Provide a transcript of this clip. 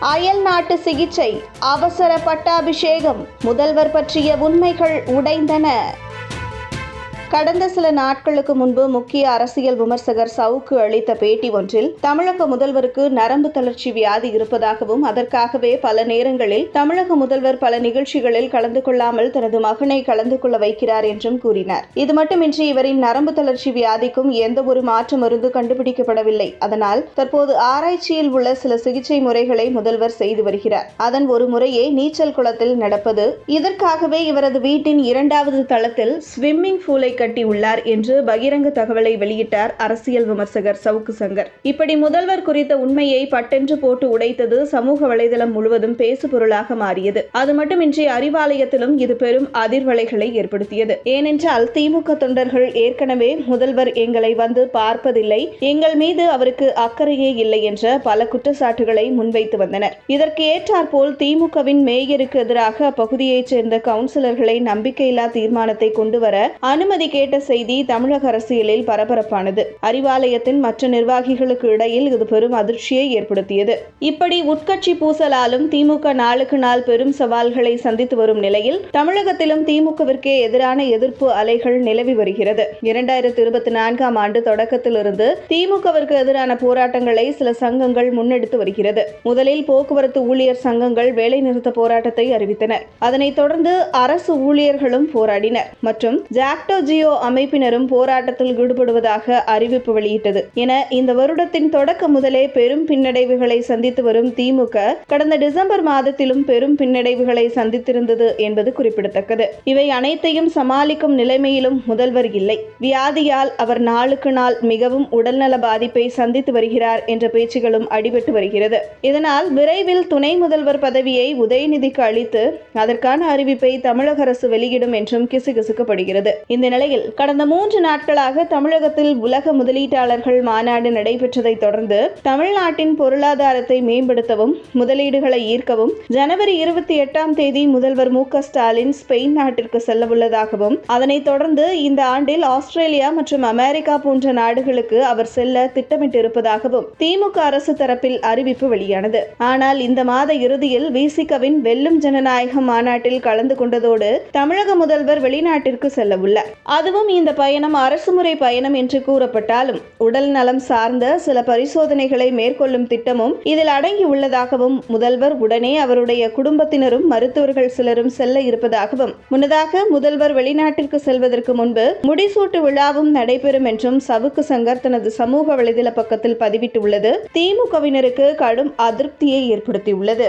அயல் நாட்டு சிகிச்சை அவசர பட்டாபிஷேகம் முதல்வர் பற்றிய உண்மைகள் உடைந்தன. கடந்த சில நாட்களுக்கு முன்பு முக்கிய அரசியல் விமர்சகர் சவுக்கு அளித்த பேட்டி ஒன்றில் தமிழக முதல்வருக்கு நரம்பு தளர்ச்சி வியாதி இருப்பதாகவும் அதற்காகவே பல நேரங்களில் தமிழக முதல்வர் பல நிகழ்ச்சிகளில் கலந்து கொள்ளாமல் தனது மகனை கலந்து கொள்ள வைக்கிறார் என்றும் கூறினார். இது மட்டுமின்றி இவரின் நரம்பு தளர்ச்சி வியாதிக்கும் எந்த ஒரு மாற்று மருந்து கண்டுபிடிக்கப்படவில்லை. அதனால் தற்போது ஆராய்ச்சியில் உள்ள சில சிகிச்சை முறைகளை முதல்வர் செய்து வருகிறார். அதன் ஒரு முறையே நீச்சல் குளத்தில் நடப்பது. இதற்காகவே இவரது வீட்டின் இரண்டாவது தளத்தில் ஸ்விம்மிங் பூலை கட்டியுள்ளார் என்று பகிரங்க தகவலை வெளியிட்டார் அரசியல் விமர்சகர் சவுக்கு சங்கர். இப்படி முதல்வர் குறித்த உண்மையை பட்டென்று போட்டு உடைத்தது சமூக வலைதளம் முழுவதும் பேசுபொருளாக மாறியது. அது மட்டுமின்றி அறிவாலயத்திலும் இது பெரும் அதிர்வலைகளை ஏற்படுத்தியது. ஏனென்றால் திமுக தொண்டர்கள் ஏற்கனவே முதல்வர் எங்களை வந்து பார்ப்பதில்லை. எங்கள் மீது அவருக்கு அக்கறையே இல்லை என்ற பல குற்றச்சாட்டுகளை முன்வைத்து வந்தனர். இதற்கு ஏற்றாற்போல் திமுகவின் மேயருக்கு எதிராக அப்பகுதியைச் சேர்ந்த கவுன்சிலர்களை நம்பிக்கையில்லா தீர்மானத்தை கொண்டுவர அனுமதி கேட்ட செய்தி தமிழக அரசியலில் பரபரப்பானது. அறிவாலயத்தின் மற்ற நிர்வாகிகளுக்கு இடையில் இது பெரும் அதிர்ச்சியை ஏற்படுத்தியது. இப்படி உட்கட்சி பூசலாலும் திமுக நாளுக்கு நாள் பெரும் சவால்களை சந்தித்து வரும் நிலையில் தமிழகத்திலும் திமுகவிற்கே எதிரான எதிர்ப்பு அலைகள் நிலவி வருகிறது. இரண்டாயிரத்தி இருபத்தி நான்காம் ஆண்டு தொடக்கத்திலிருந்து திமுகவிற்கு எதிரான போராட்டங்களை சில சங்கங்கள் முன்னெடுத்து வருகிறது. முதலில் போக்குவரத்து ஊழியர் சங்கங்கள் வேலைநிறுத்த போராட்டத்தை அறிவித்தனர் அதனைத் தொடர்ந்து அரசு ஊழியர்களும் போராடினர். மற்றும் ஜாக்டோ ஜி என்ஜிஓ அமைப்பினரும் போராட்டத்தில் ஈடுபடுவதாக அறிவிப்பு வெளியிட்டது. என இந்த வருடத்தின் தொடக்க முதலே பெரும் பின்னடைவுகளை சந்தித்து வரும் திமுக கடந்த டிசம்பர் மாதத்திலும் பெரும் பின்னடைவுகளை சந்தித்திருந்தது என்பது குறிப்பிடத்தக்கது. இவை அனைத்தையும் சமாளிக்கும் நிலைமையிலும் முதல்வர் இல்லை. வியாதியால் அவர் நாளுக்கு நாள் மிகவும் உடல்நல பாதிப்பை சந்தித்து வருகிறார் என்ற பேச்சுகளும் அடிபட்டு வருகிறது. இதனால் விரைவில் துணை முதல்வர் பதவியை உதயநிதிக்கு அளித்து அதற்கான அறிவிப்பை தமிழக அரசு வெளியிடும் என்றும் கிசுகிசுக்கப்படுகிறது. இந்த நிலை நிலையில் கடந்த மூன்று நாட்களாக தமிழகத்தில் உலக முதலீட்டாளர்கள் மாநாடு நடைபெற்றதைத் தொடர்ந்து தமிழ்நாட்டின் பொருளாதாரத்தை மேம்படுத்தவும் முதலீடுகளை ஈர்க்கவும் ஜனவரி இருபத்தி எட்டாம் தேதி முதல்வர் மு ஸ்டாலின் ஸ்பெயின் நாட்டிற்கு செல்லவுள்ளதாகவும் அதனைத் தொடர்ந்து இந்த ஆண்டில் ஆஸ்திரேலியா மற்றும் அமெரிக்கா போன்ற நாடுகளுக்கு அவர் செல்ல திட்டமிட்டிருப்பதாகவும் திமுக அரசு தரப்பில் அறிவிப்பு வெளியானது. ஆனால் இந்த மாத இறுதியில் விசிகவின் வெல்லும் ஜனநாயகம் மாநாட்டில் கலந்து கொண்டதோடு தமிழக முதல்வர் வெளிநாட்டிற்கு செல்லவுள்ளார். அதுவும் இந்த பயணம் அரசுமுறை பயணம் என்று கூறப்பட்டாலும் உடல் நலம் சார்ந்த சில பரிசோதனைகளை மேற்கொள்ளும் திட்டமும் இதில் அடங்கி உள்ளதாகவும் முதல்வர் உடனே அவருடைய குடும்பத்தினரும் மருத்துவர்கள் சிலரும் செல்ல இருப்பதாகவும் முன்னதாக முதல்வர் வெளிநாட்டிற்கு செல்வதற்கு முன்பு முடிசூட்டு விழாவும் நடைபெறும் என்றும் சவுக்கு சங்கர் தனது சமூக வலைதள பக்கத்தில் பதிவிட்டுள்ளது. திமுகவினருக்கு கடும் அதிருப்தியை ஏற்படுத்தியுள்ளது.